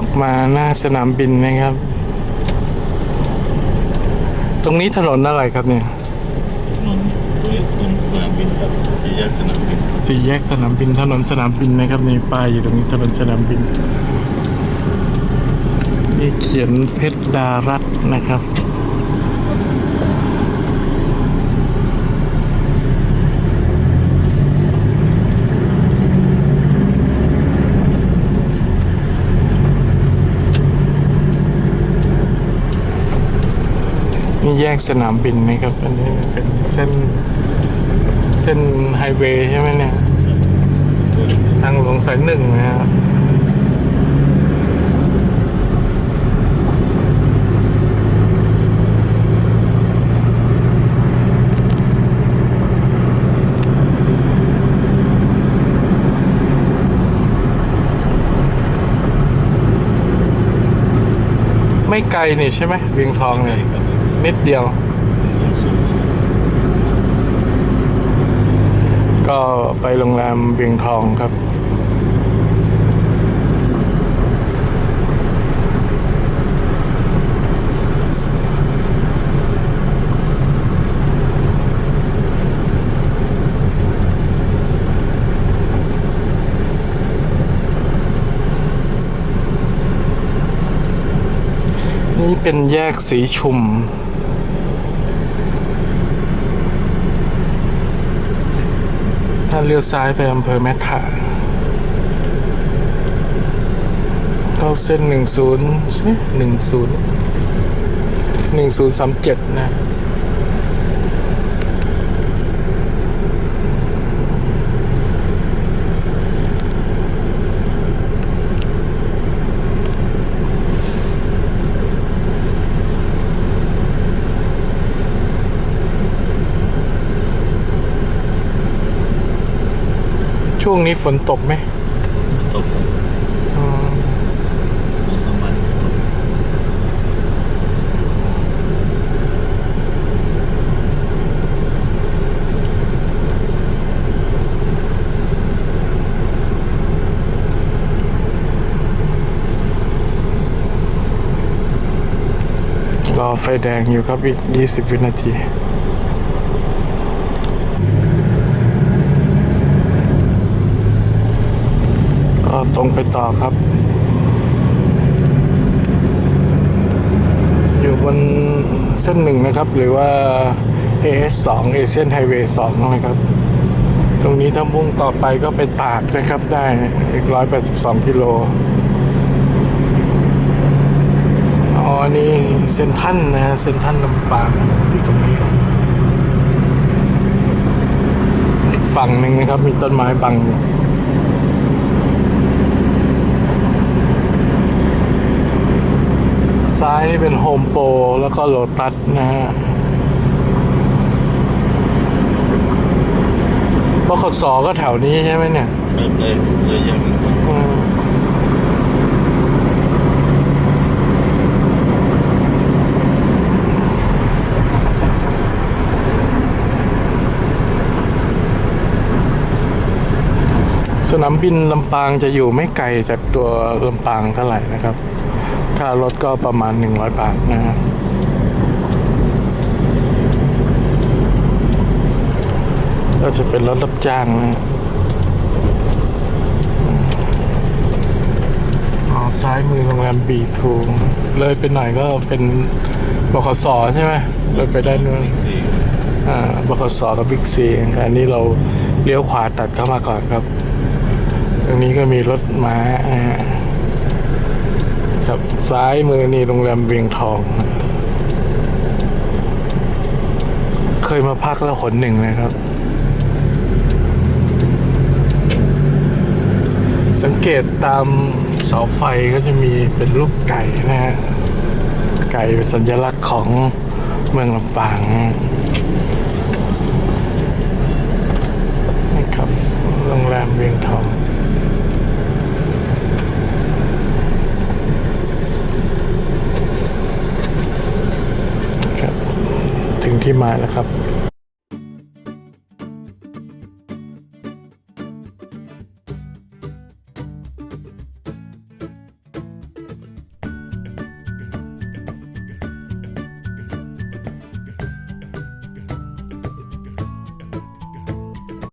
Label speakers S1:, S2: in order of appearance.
S1: อกมาหน้าสนามบินนะครับ ตรงนี้ถนนอะไรครับเนี่ย
S2: ถนนตรงนี้ถนนสนามบินครับสี่แยกสนามบิน
S1: สี่แยกสนามบินถนนสนามบินนะครับนี่ป้ายอยู่ตรงนี้ถนนสนามบินนี่เขียนเพชรดารัตน์นะครับ นี่แยกสนามบินนะครับ อันนี้เป็นเส้นเส้นไฮเวย์ใช่ไหมเนี่ย ทางหลวงสายหนึ่งนะฮะไม่ไกลนี่ใช่ไหมเวียงทองเนี่ย นิดเดียว ก็ไปโรงแรมเวียงทองครับนี่เป็นแยกสีชุม ถ้า เลี้ยวซ้ายไปอำเภอแม่ถาเข้าเส้นหนึ่งศูนย์หนึ่งศูนย์หนึ่งศูนย์สามเจ็ดนะ ช่วงนี้ฝนตกไหม
S2: ตกครับ
S1: อืม
S2: สองสามวัน
S1: รอไฟแดงอยู่ครับอีก 20 วินาที ตรงไปต่อครับ อยู่บนเส้นหนึ่งนะครับ หรือว่า AS 2 Asian Highway 2นะครับ ตรงนี้ถ้ามุ่งต่อไปก็ไปตากนะครับได้อีก 182 กิโลอ๋ออันนี้เซนทันนะฮะเซนทันลำปางอยู่ตรงนี้อีกฝั่งหนึ่งนะครับ มีต้นไม้บังอยู่ ซ้ายนี่เป็นโฮมโปรแล้วก็โลตัสนะฮะบขสก็แถวนี้ใช่ไหมเนี่ย
S2: เริ่มเลยเลยยังครับ
S1: สนามบินลำปางจะอยู่ไม่ไกลจากตัวลำปางเท่าไหร่นะครับ ค่ารถก็ประมาณ 100 บาทนะฮะก็จะเป็นรถรับจ้างนะฮะอ๋อซ้ายมือโรงแรมบีทูเลยไปหน่อยก็เป็นบขสใช่ไหมเลยไปได้นู่น
S2: สี่
S1: อ่าบขสกับบิ๊กซีครับอันนี้เราเลี้ยวขวาตัดเข้ามาก่อนครับ ตรงนี้ก็มีรถม้าอ่า ครับ ซ้ายมือนี่โรงแรมเวียงทอง เคยมาพักแล้วหนหนึ่งนะครับ สังเกตตามเสาไฟก็จะมีเป็นรูปไก่นะฮะ ไก่เป็นสัญลักษณ์ของเมืองลำปางนี่ครับ โรงแรมเวียงทองครับ ถึง ที่มาแล้วครับ